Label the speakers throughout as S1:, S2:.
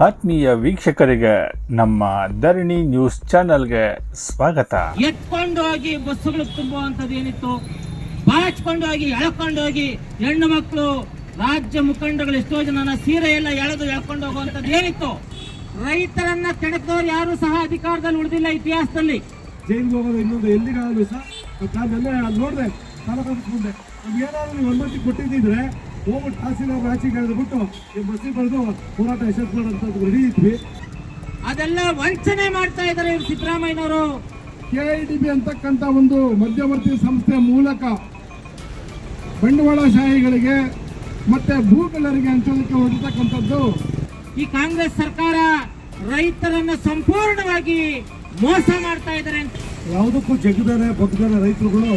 S1: ಆತ್ಮೀಯ ವೀಕ್ಷಕರಿಗೆ ನಮ್ಮ ಧರಣಿ ನ್ಯೂಸ್ ಚಾನೆಲ್ಗೆ ಸ್ವಾಗತ.
S2: ಎತ್ಕೊಂಡು ಹೋಗಿ ಬಸ್ಸುಗಳು ತುಂಬುವಂಥದ್ದು ಏನಿತ್ತು? ಬಾಚ್ಕೊಂಡು ಹೋಗಿ ಎಳ್ಕೊಂಡು ಹೋಗಿ ಹೆಣ್ಣು ಮಕ್ಕಳು ರಾಜ್ಯ ಮುಖಂಡಗಳು ಎಷ್ಟೋ ಜನನ ಸೀರೆ ಎಲ್ಲ ಎಳೆದು ಎಳ್ಕೊಂಡು ಹೋಗುವಂಥದ್ದು ಏನಿತ್ತು? ರೈತರನ್ನ ಕೆಣಕಿದವರು ಯಾರು ಸಹ ಅಧಿಕಾರದಲ್ಲಿ ಉಳಿದಿಲ್ಲ ಇತಿಹಾಸದಲ್ಲಿ.
S3: ಜೈಲಿಗೆ ಹೋಗೋದು ಇನ್ನೊಂದು ಎಲ್ಲಿಗಾಗಲು ಸಹ ನಾನು ನೋಡಿದೆ ತಲೆ ಕಲ್ಪಿಸ್ಕೊಂಡೆ ನಮ್ಗೆ ಏನಾದ್ರು ಅನುಮತಿ ಕೊಟ್ಟಿದ್ದಿದ್ರೆ ಹೋಗ್ಬಿಟ್ಟು ತಹಸೀಲ್ದಾರ್ ಆಚೆಗೆ ಎಳೆದ್ಬಿಟ್ಟು ಈ ಬಸ್ಸಿಗೆ ಬರೆದು ಹೋರಾಟ ಯಶಸ್ ಮಾಡೋಂಥದ್ದು ರೆಡಿ ಇದ್ವಿ
S2: ಅದೆಲ್ಲ ವಂಚನೆ ಮಾಡ್ತಾ ಇದ್ದಾರೆ ಇವ್ರು ಸಿದ್ದರಾಮಯ್ಯನವರು.
S3: ಕೆ ಐ ಡಿ ಬಿ ಅಂತಕ್ಕಂಥ ಒಂದು ಮಧ್ಯವರ್ತಿ ಸಂಸ್ಥೆ ಮೂಲಕ ಬಂಡವಾಳಶಾಹಿಗಳಿಗೆ ಮತ್ತೆ ಭೂಗಳರಿಗೆ ಹಂಚೋದಕ್ಕೆ ಹೊರತಕ್ಕಂಥದ್ದು
S2: ಈ ಕಾಂಗ್ರೆಸ್ ಸರ್ಕಾರ ರೈತರನ್ನ ಸಂಪೂರ್ಣವಾಗಿ ಮೋಸ ಮಾಡ್ತಾ ಇದ್ದಾರೆ
S3: ಯಾವುದಕ್ಕೂ ಜಗದಾರೆ ಬಗ್ಗದಾರೆ ರೈತರುಗಳು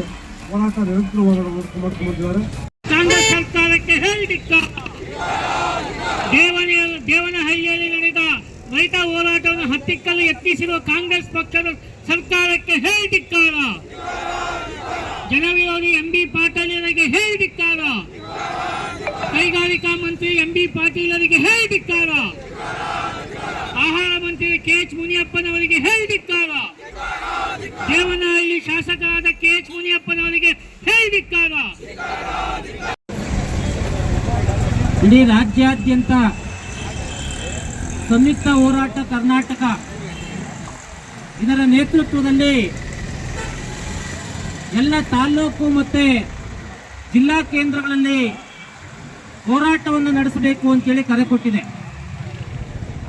S3: ಹೋರಾಟ ನಿರಂತರ ಮಾಡ್ಕೊಂಡು ಬಂದಿದ್ದಾರೆ.
S2: ಕಾಂಗ್ರೆಸ್ ಸರ್ಕಾರಕ್ಕೆ ಹೇಳಿದ್ದ ದೇವನ ದೇವನಹಳ್ಳಿಯಲ್ಲಿ ನಡೆದ ರೈತ ಹೋರಾಟವನ್ನು ಹತ್ತಿಕ್ಕಲು ಯತ್ನಿಸಿರುವ ಕಾಂಗ್ರೆಸ್ ಪಕ್ಷದ ಸರ್ಕಾರಕ್ಕೆ ಹೇಳಿದಿಕ್ಕಾರ ಜನವಿರೋಧಿ ಎಂ ಬಿ ಪಾಟೀಲರಿಗೆ ಹೇಳಿದಿಕ್ಕಾರ ಕೈಗಾರಿಕಾ ಮಂತ್ರಿ ಎಂ ಬಿ ಪಾಟೀಲರಿಗೆ ಹೇಳಿದಿಕ್ಕಾರ ಆಹಾರ ಮಂತ್ರಿ ಕೆ ಎಚ್ ಮುನಿಯಪ್ಪನವರಿಗೆ ಹೇಳಿದಿಕ್ಕಾರ ದೇವನಹಳ್ಳಿ ಶಾಸಕರಾದ ಕೆ ಎಚ್ ಮುನಿಯಪ್ಪನವರಿಗೆ ಹೇಳಿದಿಕ್ಕಾರ ಇಡೀ ರಾಜ್ಯಾದ್ಯಂತ ಸಂಯುಕ್ತ ಹೋರಾಟ ಕರ್ನಾಟಕ ಇದರ ನೇತೃತ್ವದಲ್ಲಿ ಎಲ್ಲ ತಾಲ್ಲೂಕು ಮತ್ತೆ ಜಿಲ್ಲಾ ಕೇಂದ್ರಗಳಲ್ಲಿ ಹೋರಾಟವನ್ನು ನಡೆಸಬೇಕು ಅಂತೇಳಿ ಕರೆ ಕೊಟ್ಟಿದೆ.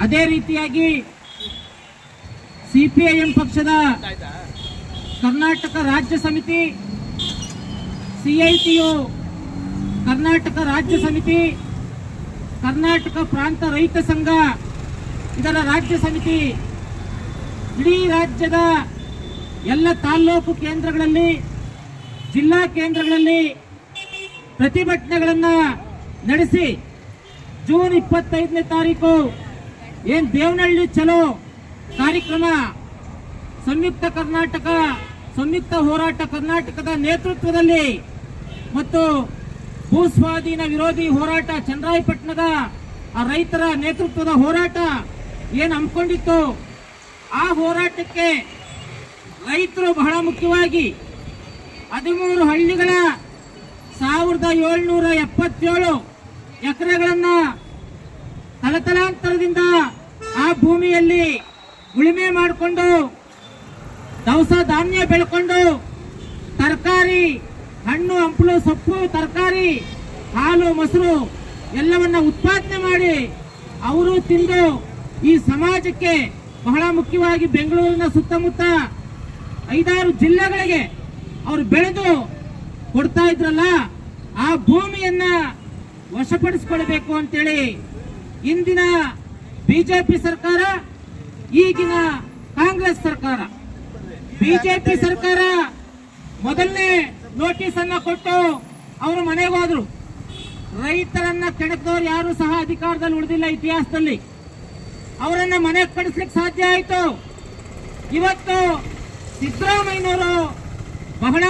S2: ಅದೇ ರೀತಿಯಾಗಿ ಸಿಪಿಐಎಂ ಪಕ್ಷದ ಕರ್ನಾಟಕ ರಾಜ್ಯ ಸಮಿತಿ, ಸಿಐಟಿಯು ಕರ್ನಾಟಕ ರಾಜ್ಯ ಸಮಿತಿ ಕರ್ನಾಟಕ ಪ್ರಾಂತ ರೈತ ಸಂಘ, ಇದರ ರಾಜ್ಯ ಸಮಿತಿ, ಇಡೀ ರಾಜ್ಯದ ಎಲ್ಲ ತಾಲ್ಲೂಕು ಕೇಂದ್ರಗಳಲ್ಲಿ, ಜಿಲ್ಲಾ ಕೇಂದ್ರಗಳಲ್ಲಿ ಪ್ರತಿಭಟನೆಗಳನ್ನು ನಡೆಸಿ, ಜೂನ್ ಇಪ್ಪತ್ತೈದನೇ ತಾರೀಕು ಏನು ದೇವನಹಳ್ಳಿ ಚಲೋ ಕಾರ್ಯಕ್ರಮ, ಸಂಯುಕ್ತ ಕರ್ನಾಟಕ, ಸಂಯುಕ್ತ ಹೋರಾಟ ಕರ್ನಾಟಕದ ನೇತೃತ್ವದಲ್ಲಿ ಮತ್ತು ಭೂ ಸ್ವಾಧೀನ ವಿರೋಧಿ ಹೋರಾಟ ಚಂದ್ರಾಯಪಟ್ಟಣದ ಆ ರೈತರ ನೇತೃತ್ವದ ಹೋರಾಟ ಏನು ಹಮ್ಮಿಕೊಂಡಿತ್ತು? ಆ ಹೋರಾಟಕ್ಕೆ ರೈತರು ಬಹಳ ಮುಖ್ಯವಾಗಿ ಹದಿಮೂರು ಹಳ್ಳಿಗಳ ಸಾವಿರದ ಏಳ್ನೂರ ಎಪ್ಪತ್ತೇಳು ಎಕರೆಗಳನ್ನ ತಲತಲಾಂತರದಿಂದ ಆ ಭೂಮಿಯಲ್ಲಿ ಉಳುಮೆ ಮಾಡಿಕೊಂಡು ದವಸ ಧಾನ್ಯ ಬೆಳ್ಕೊಂಡು ತರಕಾರಿ ಹಣ್ಣು, ಹಂಪಲು, ಸೊಪ್ಪು, ತರಕಾರಿ, ಹಾಲು, ಮೊಸರು ಎಲ್ಲವನ್ನ ಉತ್ಪಾದನೆ ಮಾಡಿ ಅವರು ತಿಂದು ಈ ಸಮಾಜಕ್ಕೆ ಬಹಳ ಮುಖ್ಯವಾಗಿ ಬೆಂಗಳೂರಿನ ಸುತ್ತಮುತ್ತ ಐದಾರು ಜಿಲ್ಲೆಗಳಿಗೆ ಅವರು ಬೆಳೆದು ಕೊಡ್ತಾ ಇದ್ರಲ್ಲ, ಆ ಭೂಮಿಯನ್ನ ವಶಪಡಿಸಿಕೊಳ್ಬೇಕು ಅಂತೇಳಿ ಇಂದಿನ ಬಿಜೆಪಿ ಸರ್ಕಾರ, ಈಗಿನ ಕಾಂಗ್ರೆಸ್ ಸರ್ಕಾರ. ಬಿಜೆಪಿ ಸರ್ಕಾರ ಮೊದಲನೇ ನೋಟಿಸ್ ಅನ್ನ ಕೊಟ್ಟು ಅವರು ಮನೆಗೆ ಹೋದ್ರು. ರೈತರನ್ನ ಕೆಣಕದವ್ರು ಯಾರು ಸಹ ಅಧಿಕಾರದಲ್ಲಿ ಉಳಿದಿಲ್ಲ ಇತಿಹಾಸದಲ್ಲಿ. ಅವರನ್ನ ಮನೆಗೆ ಕಳಿಸ್ಲಿಕ್ಕೆ ಸಾಧ್ಯ ಆಯಿತು. ಇವತ್ತು ಸಿದ್ದರಾಮಯ್ಯನವರು ಬಹಳ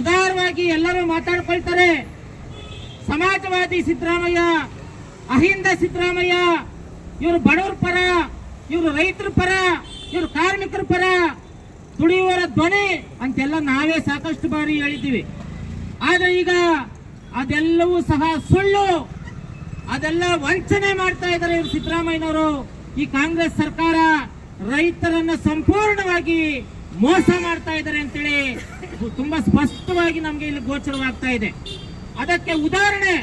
S2: ಉದಾರವಾಗಿ ಎಲ್ಲರೂ ಮಾತಾಡ್ಕೊಳ್ತಾರೆ. ಸಮಾಜವಾದಿ ಸಿದ್ದರಾಮಯ್ಯ, ಅಹಿಂದ ಸಿದ್ದರಾಮಯ್ಯ, ಇವರು ಬಡವ್ರ ಪರ, ಇವರು ರೈತರ ಪರ, ಇವರು ಕಾರ್ಮಿಕರ ಪರ ದುಡಿಯುವವರ ಧ್ವನಿ ಅಂತೆಲ್ಲ ನಾವೇ ಸಾಕಷ್ಟು ಬಾರಿ ಹೇಳಿದ್ದೀವಿ. ಆದ್ರೆ ಈಗ ಅದೆಲ್ಲವೂ ಸಹ ಸುಳ್ಳು. ಅದೆಲ್ಲ ವಂಚನೆ ಮಾಡ್ತಾ ಇದ್ದಾರೆ ಇವರು ಸಿದ್ದರಾಮಯ್ಯನವರು. ಈ ಕಾಂಗ್ರೆಸ್ ಸರ್ಕಾರ ರೈತರನ್ನ ಸಂಪೂರ್ಣವಾಗಿ ಮೋಸ ಮಾಡ್ತಾ ಇದ್ದಾರೆ ಅಂತೇಳಿ ತುಂಬಾ ಸ್ಪಷ್ಟವಾಗಿ ನಮ್ಗೆ ಇಲ್ಲಿ ಗೋಚರವಾಗ್ತಾ ಇದೆ. ಅದಕ್ಕೆ ಉದಾಹರಣೆ,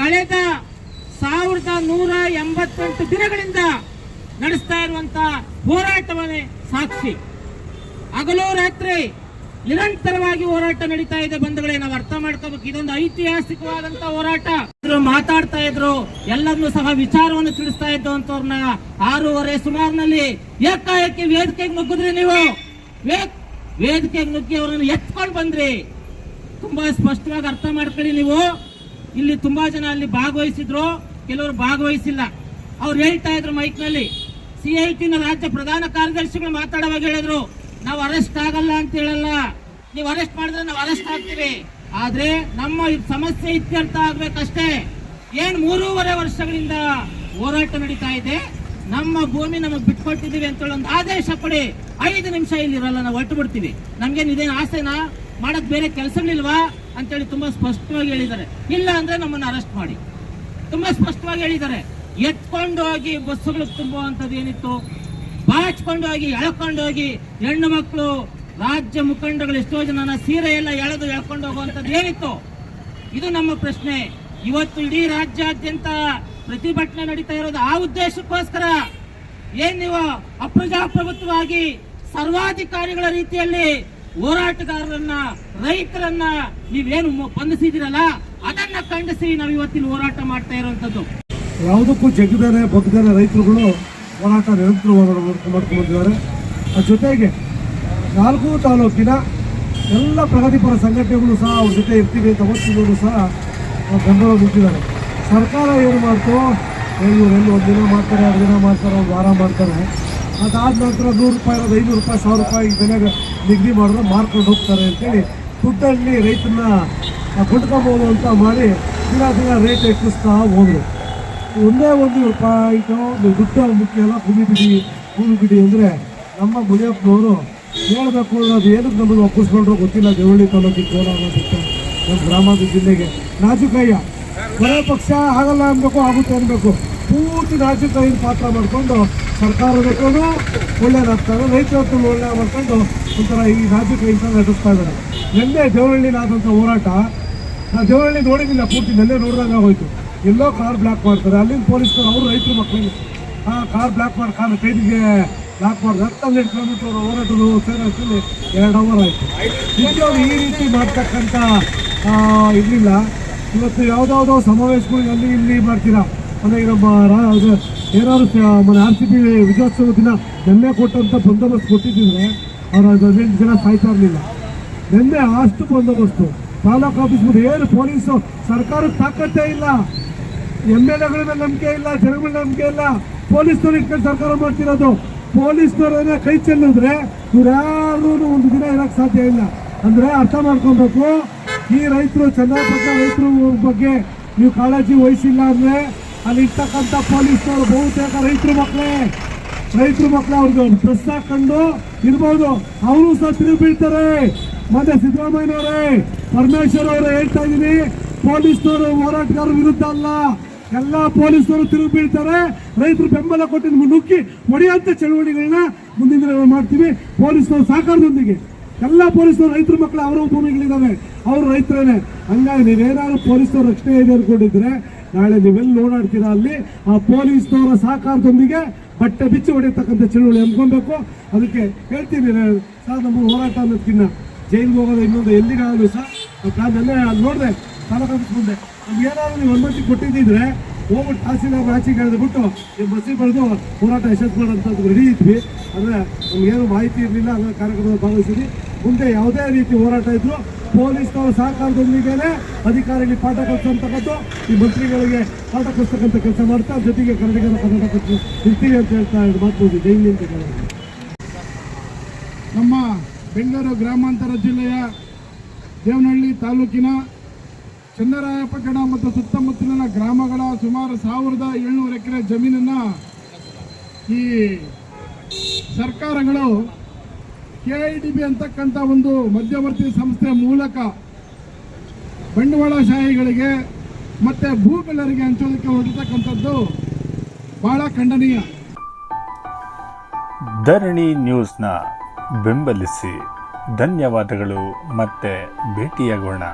S2: ಕಳೆದ ಸಾವಿರದ ನೂರ ಎಂಬತ್ತೆಂಟು ದಿನಗಳಿಂದ ನಡೆಸ್ತಾ ಇರುವಂತ ಹೋರಾಟವನ್ನೇ ಸಾಕ್ಷಿ. ಹಗಲು ರಾತ್ರಿ ನಿರಂತರವಾಗಿ ಹೋರಾಟ ನಡೀತಾ ಇದೆ ಬಂಧುಗಳೇ, ನಾವು ಅರ್ಥ ಮಾಡ್ಕೋಬೇಕು. ಇದೊಂದು ಐತಿಹಾಸಿಕವಾದಂತ ಹೋರಾಟ. ಮಾತಾಡ್ತಾ ಇದ್ರು, ಎಲ್ಲರನ್ನು ಸಹ ವಿಚಾರವನ್ನು ತಿಳಿಸ್ತಾ ಇದ್ದಂತವ್ರನ್ನ ಆರೂವರೆ ಸುಮಾರಿನಲ್ಲಿ ಏಕಾಏಕಿ ವೇದಿಕೆಗೆ ನುಗ್ಗಿದ್ರಿ ನೀವು. ವೇದಿಕೆಗೆ ನುಗ್ಗಿ ಅವರನ್ನು ಎತ್ಕೊಂಡು ಬಂದ್ರಿ. ತುಂಬಾ ಸ್ಪಷ್ಟವಾಗಿ ಅರ್ಥ ಮಾಡ್ಕೊಳ್ಳಿ ನೀವು. ಇಲ್ಲಿ ತುಂಬಾ ಜನ ಅಲ್ಲಿ ಭಾಗವಹಿಸಿದ್ರು. ಕೆಲವರು ಭಾಗವಹಿಸಿಲ್ಲ. ಅವ್ರು ಹೇಳ್ತಾ ಇದ್ರು ಮೈಕ್ನಲ್ಲಿ ಸಿಐಟಿನ ರಾಜ್ಯ ಪ್ರಧಾನ ಕಾರ್ಯದರ್ಶಿಗಳು ಮಾತಾಡುವಾಗ ಹೇಳಿದ್ರು. ನಾವು ಅರೆಸ್ಟ್ ಆಗಲ್ಲ ಅಂತ ಹೇಳಲ್ಲ ನೀವು ಅರೆಸ್ಟ್ ಮಾಡಿದ್ರೆ ನಾವು ಅರೆಸ್ಟ್ ಆಗ್ತೀವಿ. ಆದ್ರೆ ನಮ್ಮ ಸಮಸ್ಯೆ ಇತ್ಯರ್ಥ ಆಗ್ಬೇಕಷ್ಟೇ. ಏನ್ ಮೂರೂವರೆ ವರ್ಷಗಳಿಂದ ಹೋರಾಟ ನಡೀತಾ ಇದೆ. ನಮ್ಮ ಭೂಮಿ ನಮಗೆ ಬಿಟ್ಕೊಟ್ಟಿದ್ದೀವಿ ಅಂತ ಹೇಳಿ ಒಂದು ಆದೇಶ ಕೊಡಿ. ಐದು ನಿಮಿಷ ಇಲ್ಲಿ ಇರಲ್ಲ ನಾವು ಹೊರಟು ಬಿಡ್ತೀವಿ. ನಮ್ಗೇನು ಇದೇನು ಆಸೆನಾ? ಮಾಡಕ್ ಬೇರೆ ಕೆಲಸಗಳಿಲ್ವಾ? ಅಂತೇಳಿ ತುಂಬಾ ಸ್ಪಷ್ಟವಾಗಿ ಹೇಳಿದ್ದಾರೆ. ಇಲ್ಲ ಅಂದ್ರೆ ನಮ್ಮನ್ನ ಅರೆಸ್ಟ್ ಮಾಡಿ. ತುಂಬಾ ಸ್ಪಷ್ಟವಾಗಿ ಹೇಳಿದ್ದಾರೆ. ಎತ್ಕೊಂಡು ಹೋಗಿ ಬಸ್ಸುಗಳಿಗೆ ತುಂಬುವಂಥದ್ದು ಏನಿತ್ತು? ಬಾಚ್ಕೊಂಡು ಹೋಗಿ ಎಳ್ಕೊಂಡು ಹೋಗಿ ಹೆಣ್ಣು ಮಕ್ಕಳು ರಾಜ್ಯ ಮುಖಂಡಗಳು ಎಷ್ಟೋ ಜನ ಸೀರೆ ಎಲ್ಲ ಎಳೆದು ಎಳ್ಕೊಂಡು ಹೋಗುವಂಥದ್ದು ಏನಿತ್ತು? ಇದು ನಮ್ಮ ಪ್ರಶ್ನೆ. ಇವತ್ತು ಇಡೀ ರಾಜ್ಯಾದ್ಯಂತ ಪ್ರತಿಭಟನೆ ನಡೀತಾ ಇರೋದು ಆ ಉದ್ದೇಶಕ್ಕೋಸ್ಕರ. ಏನ್ ನೀವು ಅಪ್ರಜಾಪ್ರಭುತ್ವವಾಗಿ ಸರ್ವಾಧಿಕಾರಿಗಳ ರೀತಿಯಲ್ಲಿ ಹೋರಾಟಗಾರರನ್ನ, ರೈತರನ್ನ ನೀವೇನು ಬಂಧಿಸಿದಿರಲ್ಲ ಅದನ್ನ ಖಂಡಿಸಿ ನಾವು ಇವತ್ತಿನ ಹೋರಾಟ ಮಾಡ್ತಾ ಇರುವಂತದ್ದು
S3: ಯಾವುದಕ್ಕೂ ಬಗ್ಗದೇನೆ ರೈತರುಗಳು ಹೋರಾಟ ನಿರಂತರವಾದ ಮಾಡ್ಕೊಂಡಿದ್ದಾರೆ. ಜೊತೆಗೆ ನಾಲ್ಕು ತಾಲೂಕಿನ ಎಲ್ಲ ಪ್ರಗತಿಪರ ಸಂಘಟನೆಗಳು ಸಹ ಅವ್ರ ಜೊತೆ ಇರ್ತೀವಿ ಅಂತ ಒತ್ತಿಗಳು ಸಹ ಬೆಂಬಲ ಮುಟ್ಟಿದ್ದಾರೆ. ಸರ್ಕಾರ ಏನು ಮಾಡ್ತೋ ಇವ್ರು ಎಲ್ಲಿ ಒಂದು ದಿನ ಮಾಡ್ತಾರೆ, ಎರಡು ದಿನ ಮಾಡ್ತಾರೆ, ಒಂದು ವಾರ ಮಾಡ್ತಾರೆ. ಅದಾದ ನಂತರ ನೂರು ರೂಪಾಯಿ ಇರೋದು ಐನೂರು ರೂಪಾಯಿ, ಸಾವಿರ ರೂಪಾಯಿ ಬೆಲೆಗೆ ನಿಗದಿ ಮಾಡಿದ್ರೆ ಮಾರ್ಕೊಂಡು ಹೋಗ್ತಾರೆ ಅಂತೇಳಿ ದುಡ್ಡಲ್ಲಿ ರೈತನ್ನ ಕೊಂಡ್ಕೊಬೋದು ಅಂತ ಮಾಡಿ ದಿನ ದಿನ ರೇಟ್ ಹೆಚ್ಚಿಸ್ತಾ ಹೋದ್ರು. ಒಂದೇ ಒಂದು ರೂಪಾಯಿಗೂ ದುಡ್ಡು ಮುಖ್ಯ ಅಲ್ಲ ಭೂಮಿ ಬಿಡಿ ಭೂಮಿ ಬಿಡಿ ಅಂದರೆ ನಮ್ಮ ಮುನಿಯಪ್ಪನವರು ಹೇಳಬೇಕು ಅದು ಏನಕ್ಕೆ ನಮಗೆ ಒಪ್ಪಿಸ್ಕೊಂಡ್ರು ಗೊತ್ತಿಲ್ಲ, ದೇವಳ್ಳಿ ತಾಲೂಕಿಗೆ ಜೋರ ಅನ್ನೋದಕ್ಕೆ ನಮ್ಮ ಗ್ರಾಮದ ಜಿಲ್ಲೆಗೆ. ನಾಜುಕಯ್ಯ, ಕೊನೆ ಪಕ್ಷ ಆಗಲ್ಲ ಅನ್ಬೇಕು ಆಗುತ್ತೆ ಅನ್ಬೇಕು ಪೂರ್ತಿ ರಾಜಕಾಯಿನ ಪಾತ್ರ ಮಾಡಿಕೊಂಡು ಸರ್ಕಾರದಕ್ಕೂ ಒಳ್ಳೇದಾಗ್ತಾರೆ ರೈತರದ್ದು ಒಳ್ಳೆ ಮಾಡ್ಕೊಂಡು ಒಂಥರ ಈ ನಾಜುಕೈಯಿಂದ ನಡೆಸ್ತಾ ಇದ್ದಾರೆ. ನಿನ್ನೆ ದೇವರಳ್ಳಿನಾದಂಥ ಹೋರಾಟ ನಾನು ದೇವರಳ್ಳಿ ನೋಡಿದ್ದಿಲ್ಲ ಪೂರ್ತಿ ನೆನ್ನೆ ನೋಡಿದಾಗ ಹೋಯ್ತು ಎಲ್ಲೋ ಕಾರ್ ಬ್ಲಾಕ್ ಮಾಡ್ತಾರೆ. ಅಲ್ಲಿಂದ ಪೊಲೀಸರು ಅವರು ರೈತರು ಮಕ್ಕಳಿಗೆ ಆ ಕಾರ್ ಬ್ಲಾಕ್ ಮಾಡಿ ಕಾರ್ ಕೈದಿಗೆ ಬ್ಲಾಕ್ ಮಾಡಿದ್ರೆ ಹತ್ತೊಂದು ಕಿಲೋಮೀಟರ್ ಹೋರಾಟದ ಸೇರೋಷ್ಟರಲ್ಲಿ ಎರಡು ಅವರ್ ಆಯಿತು. ನಿಜವಾಗ ಈ ರೀತಿ ಮಾಡ್ತಕ್ಕಂಥ ಇರಲಿಲ್ಲ ಇವತ್ತು ಯಾವುದಾವುದೋ ಸಮಾವೇಶಗಳು ಅಲ್ಲಿ ಇಲ್ಲಿ ಮಾಡ್ತೀರಾ? ಅಂದರೆ ಅದು ಏನಾದ್ರು ಮನೆ ಆರ್ ಸಿ ಬಿ ವಿಜಯೋತ್ಸವ ದಿನ ನೆನ್ನೆ ಕೊಟ್ಟಂಥ ಬಂದೋಬಸ್ತ್ ಕೊಟ್ಟಿದ್ದಿದ್ರೆ ಅವ್ರು ಹದಿನೆಂಟು ಜನ ಸಾಯ್ತಾ ಇರಲಿಲ್ಲ. ನಿನ್ನೆ ಅಷ್ಟು ಬಂದೋಬಸ್ತು. ತಾಲೂಕು ಆಫೀಸ್ ಮುಂದೆ ಏನು ಪೊಲೀಸು, ಸರ್ಕಾರಕ್ಕೆ ತಾಕತ್ತೇ ಇಲ್ಲ. ಎಂ ಎಲ್ ಎಗಳ ಮೇಲೆ ನಂಬಿಕೆ ಇಲ್ಲ, ಜನಗಳ ನಂಬಿಕೆ ಇಲ್ಲ. ಪೊಲೀಸ್ನವ್ರು ಇಟ್ಕೊಂಡು ಸರ್ಕಾರ ಮಾಡ್ತಿರೋದು. ಪೊಲೀಸ್ನವ್ರನ್ನ ಕೈ ಚೆಲ್ಲಿದ್ರೆ ಇವ್ರು ಒಂದು ದಿನ ಇರಕ್ಕೆ ಸಾಧ್ಯ ಇಲ್ಲ. ಅಂದ್ರೆ ಅರ್ಥ ಮಾಡ್ಕೊಬೇಕು. ಈ ರೈತರು ಚನ್ನಪಟ್ಟಣ ರೈತರು ಬಗ್ಗೆ ನೀವು ಕಾಳಜಿ ವಹಿಸಿಲ್ಲ ಅಂದ್ರೆ ಅಲ್ಲಿ ಇರ್ತಕ್ಕಂಥ ಪೊಲೀಸ್ನವರು ಬಹುತೇಕ ರೈತರು ಮಕ್ಕಳೇ. ರೈತರು ಮಕ್ಕಳು, ಅವ್ರಿಗೆ ಪ್ರೆಸ್ ಹಾಕೊಂಡು ಇರ್ಬೋದು. ಅವರು ಸಹ ತಿರುಗಿ ಬೀಳ್ತಾರೆ. ಮತ್ತೆ ಸಿದ್ದರಾಮಯ್ಯನವರೇ, ಪರಮೇಶ್ವರ್ ಅವರು ಹೇಳ್ತಾ ಇದ್ದೀನಿ, ಪೊಲೀಸ್ನವರು ಹೋರಾಟಗಾರರ ವಿರುದ್ಧ ಅಲ್ಲ. ಎಲ್ಲ ಪೊಲೀಸರು ತಿರುಗಿ ಬೀಳ್ತಾರೆ. ರೈತರು ಬೆಂಬಲ ಕೊಟ್ಟು ನಿಮ್ಗೆ ನುಗ್ಗಿ ಹೊಡೆಯುವಂತ ಚಳವಳಿಗಳನ್ನ ಮುಂದಿನ ದಿನಗಳು ಮಾಡ್ತೀವಿ. ಪೊಲೀಸರು ಸಹಕಾರದೊಂದಿಗೆ ಎಲ್ಲ ಪೊಲೀಸರು ರೈತರ ಮಕ್ಕಳು ಅವರ ಭೂಮಿಗಳಿದ್ದಾವೆ ಅವರು ರೈತರೇನೆ. ಹಂಗಾಗಿ ನೀವೇನಾದ್ರು ಪೊಲೀಸರು ರಕ್ಷಣೆ ಇದೆ ನಾಳೆ ನೀವೆಲ್ಲಿ ಓಡಾಡ್ತೀರಾ ಅಲ್ಲಿ. ಆ ಪೊಲೀಸ್ನವರ ಸಹಕಾರದೊಂದಿಗೆ ಬಟ್ಟೆ ಬಿಚ್ಚಿ ಹೊಡೆಯತಕ್ಕಂಥ ಚಳುವಳಿ ಹಮ್ಕೊಬೇಕು ಅದಕ್ಕೆ ಹೇಳ್ತೀನಿ ಸರ್, ನಮ್ಮ ಹೋರಾಟ ಅನ್ನೋದಕ್ಕಿಂತ ಜೈಲಿಗೆ ಹೋಗೋದು ಇನ್ನೊಂದು ಎಲ್ಲಿಗಾಗಲು ಸಹ. ನಾನು ನೆನ್ನೆ ಅಲ್ಲಿ ನೋಡಿದೆ. ಆಫೀಸ್ ಮುಂದೆ ಏನಾದ್ರು ನೀವು ಅನುಮತಿ ಕೊಟ್ಟಿದ್ದಿದ್ರೆ ಹೋಗ್ಬಿಟ್ಟು ತಹಸೀಲ್ದಾರ್ ರಾಚಿಗೆ ಎಳೆದ್ಬಿಟ್ಟು ನೀವು ಬಸ್ಸಿಗೆ ಬರೆದು ಹೋರಾಟ ಯಶಸ್ಸು ಮಾಡೋಂಥದ್ದು ರೆಡಿ ಇದ್ವಿ. ಅಂದರೆ ನಮಗೇನು ಮಾಹಿತಿ ಇರಲಿಲ್ಲ, ಅಂದರೆ ಕಾರ್ಯಕ್ರಮದಲ್ಲಿ ಭಾಗವಹಿಸಿದ್ವಿ. ಮುಂದೆ ಯಾವುದೇ ರೀತಿ ಹೋರಾಟ ಇದ್ರು ಪೊಲೀಸ್ನವರ ಸಹಕಾರದೊಂದಿಗೆ ಅಧಿಕಾರಿಗಳಿಗೆ ಪಾಠ ಕಲಿಸುವಂತಕ್ಕದ್ದು ಈ ಮಂತ್ರಿಗಳಿಗೆ ಪಾಠ ಕಲಿಸ್ತಕ್ಕಂಥ ಕೆಲಸ ಮಾಡ್ತಾ ಜೊತೆಗೆ ಕರ್ನಾಟಕ ಕರ್ನಾಟಕ ಇರ್ತೀವಿ ಅಂತ ಹೇಳ್ತಾ ಮಾತು ಜೈಲಿ ಅಂತ ಹೇಳಿ
S4: ನಮ್ಮ ಬೆಂಗಳೂರು ಗ್ರಾಮಾಂತರ ಜಿಲ್ಲೆಯ ದೇವನಹಳ್ಳಿ ತಾಲೂಕಿನ ಚನ್ನರಾಯಪಟ್ಟಣ ಮತ್ತು ಸುತ್ತಮುತ್ತಲಿನ ಗ್ರಾಮಗಳ ಸುಮಾರು ಸಾವಿರದ ಏಳ್ನೂರು ಎಕರೆ ಜಮೀನನ್ನು ಈ ಸರ್ಕಾರಗಳು ಕೆ ಐ ಡಿ ಬಿ ಅಂತಕ್ಕಂಥ ಒಂದು ಮಧ್ಯವರ್ತಿ ಸಂಸ್ಥೆ ಮೂಲಕ ಬಂಡವಾಳಶಾಹಿಗಳಿಗೆ ಮತ್ತು ಭೂಗಳ್ಳರಿಗೆ ಹಂಚೋದಕ್ಕೆ ಹೊರಟಿರ್ತಕ್ಕಂಥದ್ದು ಬಹಳ ಖಂಡನೀಯ.
S1: ಧರಣಿ ನ್ಯೂಸ್ನ ಬೆಂಬಲಿಸಿ ಧನ್ಯವಾದಗಳು ಮತ್ತೆ ಭೇಟಿಯಾಗೋಣ.